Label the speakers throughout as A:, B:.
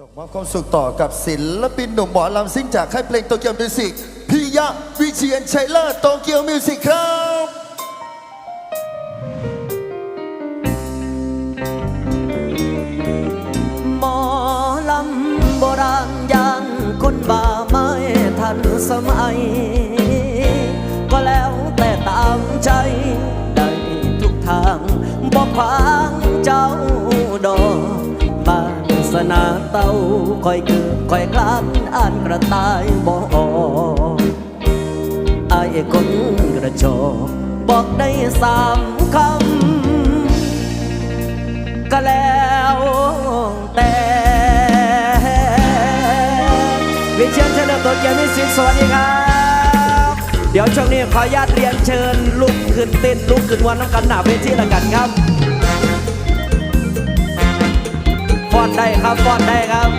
A: ส่งมอบความสุขต่อกับศิลปินหนุ่มหมอลำซิ่งจากค่ายเพลงโตเกียวมิวสิกพิยะวิเชียนชัยเลิศโตเกียวมิวสิกครับ
B: หมอลำโบราณยังคนบ่าไม่ทันสมัย ก็แล้วแต่ตามใจได้ทุกทางบอกขวา เต้าคอยเกิดคอยคลานอ่านกระต่ายบอกไอ้คนกระจอกบอกได้สามคำก็แล้วแต่วิเชียนเฉลิมตัวเกียรติมิสิกสวัสดีครับ เดี๋ยวช่วงนี้ขออนุญาตเรียนเชิญลุกขึ้นเต้นลุกขึ้นวันน้ำกันหนาเวทีละกันครับ ฟ้อนได้ครับฟ้อนได้ครับ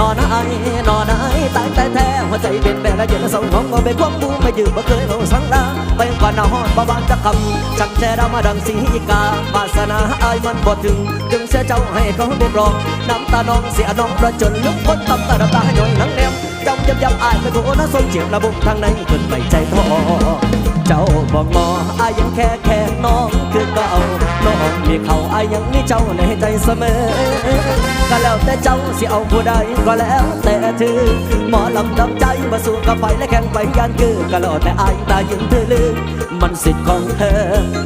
B: นอนไอ้นอนไอ้ตายแต่แท้หัวใจเป็นแบบละเอียดละสองของมาเป็นความบูไม่ยืมบ่เคยเอาสังดาไปก่อนนอดบ่บาน คำจังแช่ดามาดังสีกาวาสนาอายมันบ่ถึงจึงเสียเจ้าให้เขาเป็นรองน้ำตาน้องเสียน้องประจนลึกคนตำตาดำตาหน่อยหนังแนมจำยำยำอายไม่โทนะทรงเจียบระบบทางในขึ้นไปใจท้อ จ้าบอกงออายังแค่แค่น้องคือเก่าน้องมีเขาอายังมีเจ้าในใจเสมอ ก็แล้วแต่เจ้าสิเอาผู้ใดก็แล้วแต่เธอหมอลำดำใจมาสู่กับไฟและแข่งไปยันคือก็แล้วแต่อายตายินเธอลืมมันสิทธิ์ของเธอ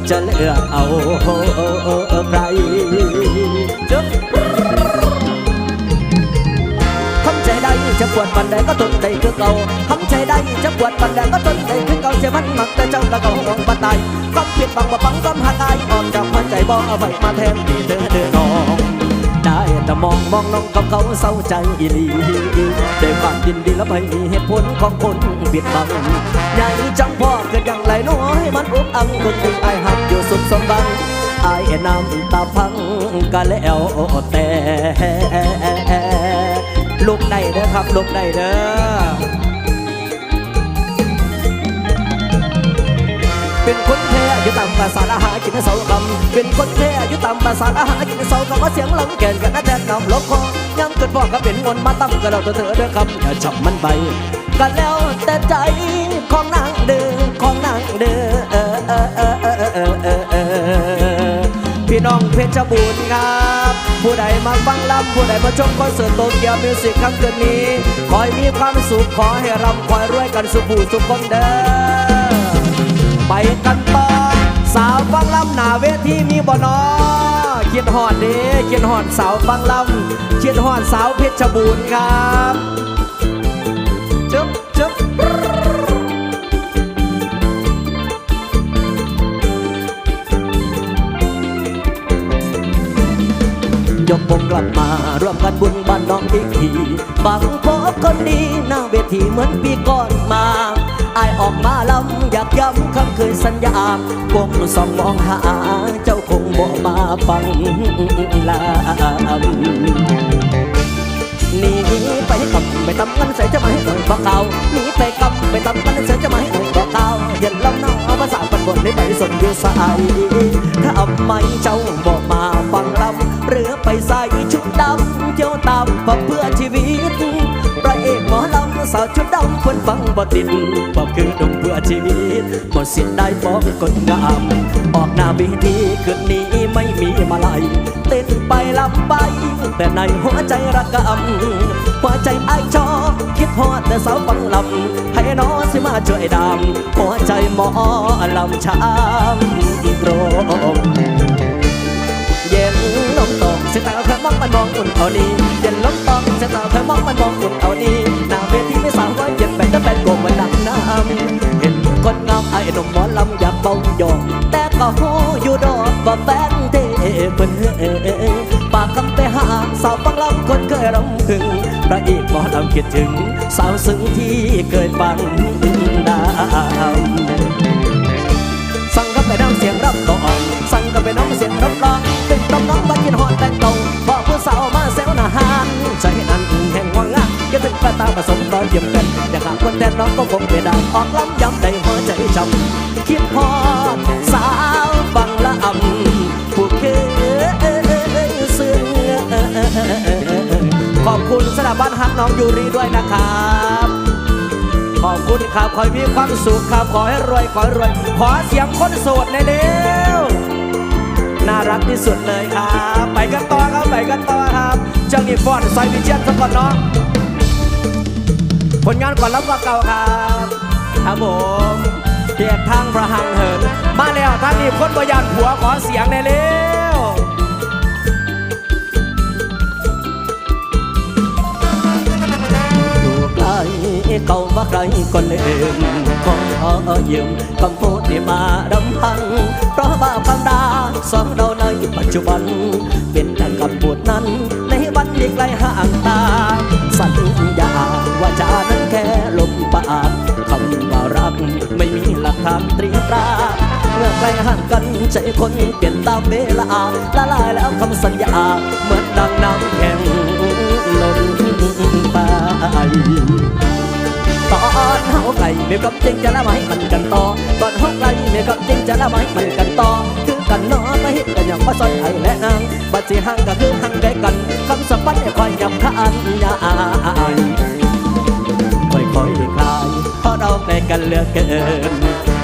B: จะเลือกเอาใครจุ๊บ ปวดปันใดก็ทนได้คือเก่าทำใจได้จะปวดปันใดก็ทนได้คือเก่าเสียมันมักแต่เจ้าตะเก่าของปันตายความผิดบังบ่บังความหักอายออกจากหัวใจบ่เอาไว้มาแทนที่เธอเดินน้องได้แต่มองมองน้องกับเขาเศร้าใจอีหลีด้วยความยินดีและไม่มีเหตุผลของคนปิดบังใหญ่จังพ่อเกิดอย่างไรน้อยมันอุกอังคนที่อายหักอยู่สุขสมบังอายน้ำตาพังก็แล้วแต่ ลูกได้เด้อครับลูกได้เด้อเป็นคนแท้อยู่ตามภาษาอาหารกินในเสาคำเป็นคนแท้อยู่ตามภาษาอาหารกินในเสาคำว่าเสียงลำแก่นกันแทนนำลกคอย้ำเกิดพ่อก็เป็นงนมาตั้งก็เราตัวเธอเด้อคำอย่าจับมันไปกันแล้วแต่ใจของนางเด้อของนางเด้อเออเออเออเออเออเออเออพี่น้องเพชรบูรณ์ครับ ผู้ใดมาฟังลำผู้ใดมาชมคอนเสิร์ตโตเกียวมิวสิกครั้งคืนนี้คอยมีความสุขขอให้ร่ำคอยรวยกันสุขผู้สุขคนเด้อไปกันต่อสาวฟังลำหนาเวทีมีบ่นอเขียนหอดเด้เขียนหอดสาวฟังลำเขียนหอดสาวเพชรบูรณ์ครับ ยกวงกลับมา ร่วมกันบุญบ้านน้องอีกทีบังพบคนดีหน้าเวทีเหมือนปีก่อนมาอายออกมาลำอยากย้ำคำเคยสัญญาคงส่องมองหา เจ้าคงบ่มาฟังลำนี่ไปกับไปตำเงินใส่จะมาให้หน่อยบอกเก่าหนีไปกับไปตำเงินใส่จะมาให้หน่อยบอกเก่าเย็นลำน้องเอาภาษาปันบนได้ไปสนอยู่สายถ้าเอาไม่เจ้าบอกมาฟัง ไปใส่ชุดดำเที่ยวตามฝัเพื่อชีวิตพระเอกหมอลำสาวชุดดำคนฟังบ่ติดบอกคือดงเพื่อชีวิตหมดสิ้นได้บอกคนงาม ออกหน้าเวทีคืนนี้ไม่มีมาลัยเต้นไปลำไป แต่ในหัวใจระกำหัวใจไอ้ชอคิดฮอดแต่สาวฟังลำให้น้องสิมาช่วยดำหัวใจหมอลำช้ำโปรเย็น ลมตกเส้นตาเธอมองมันมองอุ่นเอานีเย็นลมตกเส้นตาเธอมองมันมองอุ่นเอานี้หน้าเวทีไม่สาวว่าเย็นไปจะเป็นโกงมันดังน้ำเห็นคนงามไอ้หนุ่มหมอลำอยากเบาหยอกแต่ก็หูอยู่ดอกว่าแฟนเทเปิ้นปากคำไปหาสาวฟังลำคนเคยรำพึงพระเอกหมอลำคิดถึง สาวซึ้งที่เคยฟังดาว ผสมก็เยี่ยมกันอยากหาคนแทนน้องก็คงไม่ได้ออกล้ำย้ำในหัวใจจำคิดพอดสาวฟังละอ่ำผู้เคยซึ้งขอบคุณสถาบันฮักน้องยูรีด้วยนะครับขอบคุณครับขอให้มีความสุขครับขอให้รวยขอให้รวย ขอเสียงคนโสดในเร็วน่ารักที่สุดเลยครับ ไปกันต่อครับ ไปกันต่อครับ เจ้านี่ฟอนซอยวิเชียนสักก่อนเนาะ ผลงานก่อนรับว่าเก่าครับครับผมเกียรติทางประหังเหิน มาแล้วท่านนี้คนบรยานผัวขอเสียงในเร็วอยู่ไกลเก่ามาไกลคนอื่นขอยืมคำพูดที่มาดำพัน เพราะบาปคำดาสองเราในปัจจุบัน เป็นแต่คำพูดนั้น ในวันที่ไกลห่างตา สัญญาว่าจะนั้นแค่ลมปากคำว่ารักไม่มีหลักฐานตรีตราเมื่อไกลห่างกันใจคนเปลี่ยนตามเวลาละลายแล้วคำสัญญา เหมือนดังน้ำแข็งล้นไปตอนเฮาไก่เมียกับจริงจะละไม้มันกันต่อตอนเฮาไก่เมียกับจริงจะละไม้มันกันต่อคือกันนอมาเห็นกันอย่างว่าซอยไอ้และนางบัดสิห่างก็คือห่างได้กัน คอยจับขันยายค่อยค่อยๆคลายเพราะเราใกล้กันเหลือเกิน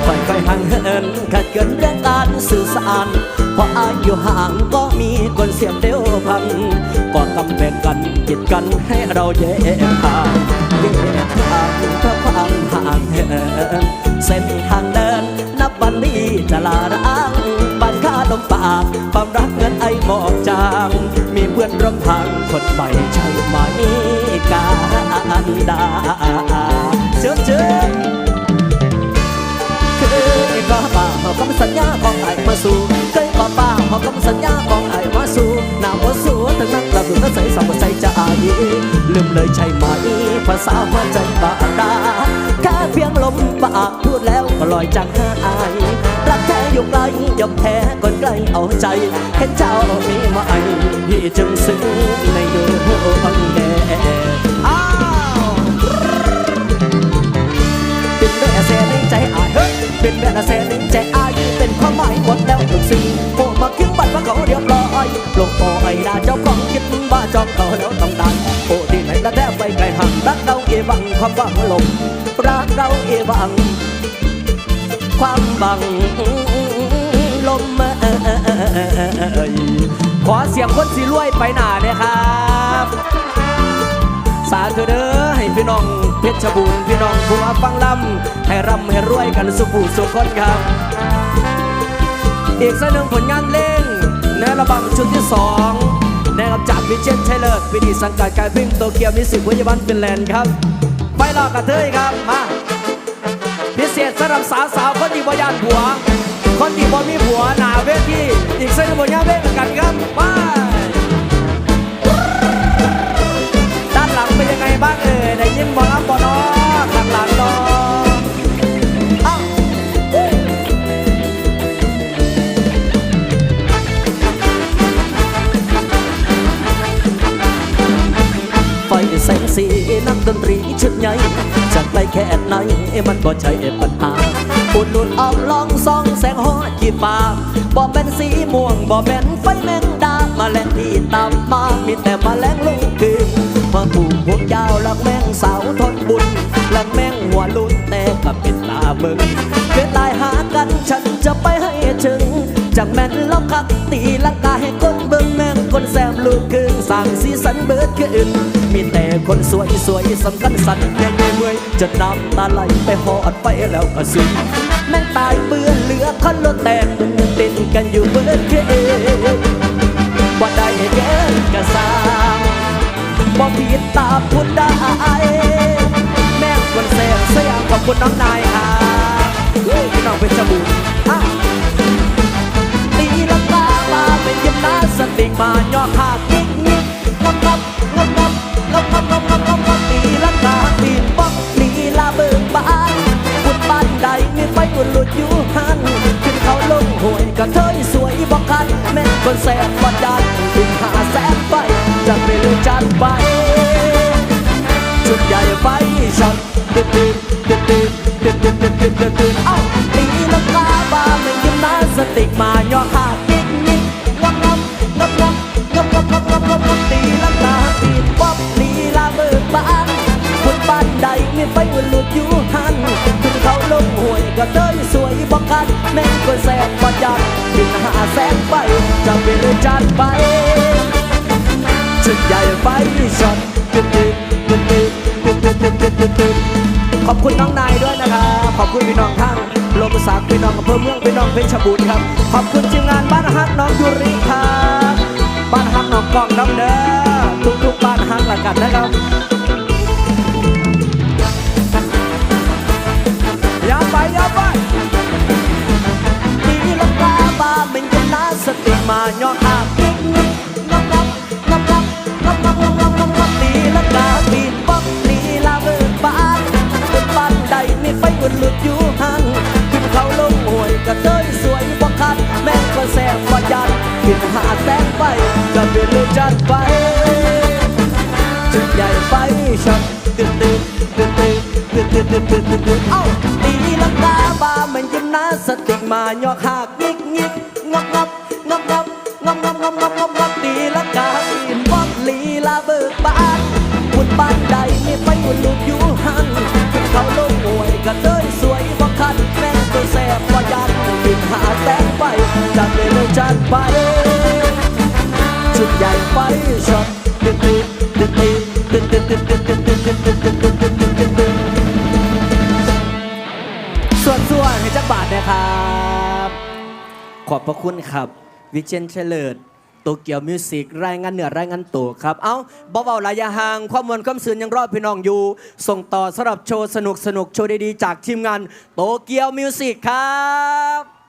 B: ค่อยๆห่างเหินขัดเกินเรื่องการสื่อสารเพราะอายุห่างก็มีคนเสียบเดียวพันก็กำแพงกันจีดกันให้เราเยกทางเยกทางเพื่อความ คนใหม่ใช่ไหมการดาเชิญเชิญเคยก็ป่าหอบคำสัญญาของไอ้มาสู่เคยก็ป่าหอบคำสัญญาของไอ้มาสู่หน้าวสู่ทั้งนั้นกระสุนก็ใส่สมใส่ใจลืมเลยใช่ไหมภาษาหัวใจบาดาแค่เพียงลมปากพูดแล้วก็ลอยจากหายรัก อยู่ไกลยอมแพ้คนใกล้เอาใจ เห็นเจ้ามีมาไอพี่จึงซึ้งในดวงแดอ้าวเป็นแม่แสนในใจอายเฮ้ยเป็นแม่แสนในใจอายเป็นความหมายหมดแล้วทุกสิ่งโผล่มาคิ้วบัดว่าเขาเรียบร้อยลงโอไอ้ดาเจ้าของคิดว่าจอมเขาแล้วต้องดันโอ้ที่ไหนละแท้ไปไกลห่างรักเราเอวังความบังลมรักเราเอวังความบัง มขอเสียงคนสีรวยไปหนาเนี่ยครับ สาธุเด้อให้พี่น้องเพชรบูรณ์พี่น้องผู้มาฟังลำให้ร่ำให้รวยกันสุขสุขคนครับ อีกสักหนึ่งผลงานเล่งในระบัมชุดที่สองนะครับจากวิเชียนชัยเลิศวิธีสังกัดการวิ่งโตเกียวมิสิพยาบาลฟินแลนด์ครับ ไปรอกระเทยครับมาพิเศษสำหรับสาวสาวคนที่บ่ยานผัว คนที่บ่มีผัวหนาเวทีอีกสักหนึ่าเล่งกันครับไปด้านหลังเป็นยังไงบ้างเอ่ยได้ยินบอลลับบอลนอข้างหลังนอเอ้าไฟแสงสีนักดนตรีชุดใหญ่ ไปแค่ไหนมันบ่ใช่ปัญหาอุดหนุนออมลองซองแสงหอจีฟ้าบ่เป็นสีม่วงบ่เป็นไฟแมงดามาแลงที่ตามมามีแต่มาแลงลุงคืนมาปลูกพวกยาวลักแมงสาวทนบุญลักแมงหัวลุนแต่ก็เป็นตามึงเกิดตายหากันฉันจะไปให้ถึงจากแม่นล็อกคักตีลังกาให้คนเบิ่งแมงคนแซมลูกค รึ่งสั่งสีสันเบิดขึ้นมีแต่คนสวยสวยสำคัญสันแย่งเมื่อยจนน้ำตาไหลไปหอดไปแล้วก็สิ้นแม่งตายเปื้อนเหลือคันรถแตกติดกันอยู่เบิดขึ้นว่าได้เกินกระสางบ่ผิดตาพูดได้แม่งคนแซมสยามขอบคุณน้องนายครับพี่น้องเป็นจมูกอะ นหลุดอยู่หันขึ้นเขาลงหวยกระเทยสวยบอกคันแม่นคนแสบบัดดันถึงหาแสบไปจะไปรู้จันไปชุดใหญ่ไปช็อตตื่นตื่นตื่นตื่นตื่นตื่นตื่นตื่นตื่นตื่นเอ้าตีลังกาบาไม่ยิมนาสติกมาย่อหัก จัดไปชุดใหญ่ไฟช็อตตึ๊ดตึ๊ดตึ๊ดตึ๊ดตึ๊ดตึ๊ดตึ๊ดตึ๊ดตึ๊ดขอบคุณน้องนายด้วยนะครับ ขอบคุณพี่น้องทั้งโลมศักดิ์พี่น้องอำเภอเมืองพี่น้องเพชรบูรณ์ครับ ขอบคุณทีมงานบ้านฮักน้องยูริครับบ้านฮักน้องกองน้องเด้อทุกทุกๆบ้านฮักละกันนะครับอย่าไปอย่าไปตีลังกาบาเป็นกันนาสติมาย่ออ ตึกตึกตึกเอ้าตีลังกาบามันยิมนาสติกมาย่อขากงิกงิกงับงับงับงับงับงับงับงับงับงับตีลังกาตีนป๊อปลีลาเบิกบานบุญบ้านใดไมีไฟบุญลูกอยู่หันเขาลงหวยก็เตยสวยบ่คันแม่งตัวแสบบ่ยันบินหาแสงไฟจัดเลยเลยจัดไปชุดใหญ่ไฟช็อตตึ๊ดตึ๊ดตึ๊ดตึ๊ดตึ๊ดตึ๊ดตึ๊ด อบพระคุณครับ วิเชนเฉลิดโตเกียวมิวสิกรายงานเหนือรายงานตัวครับ เอ้าเบาๆระยะห่างความมวลความสื่นยังรอดพี่น้องอยู่ ส่งต่อสำหรับโชว์สนุกสนุกโชว์ดีๆ จากทีมงานโตเกียวมิวสิกครับ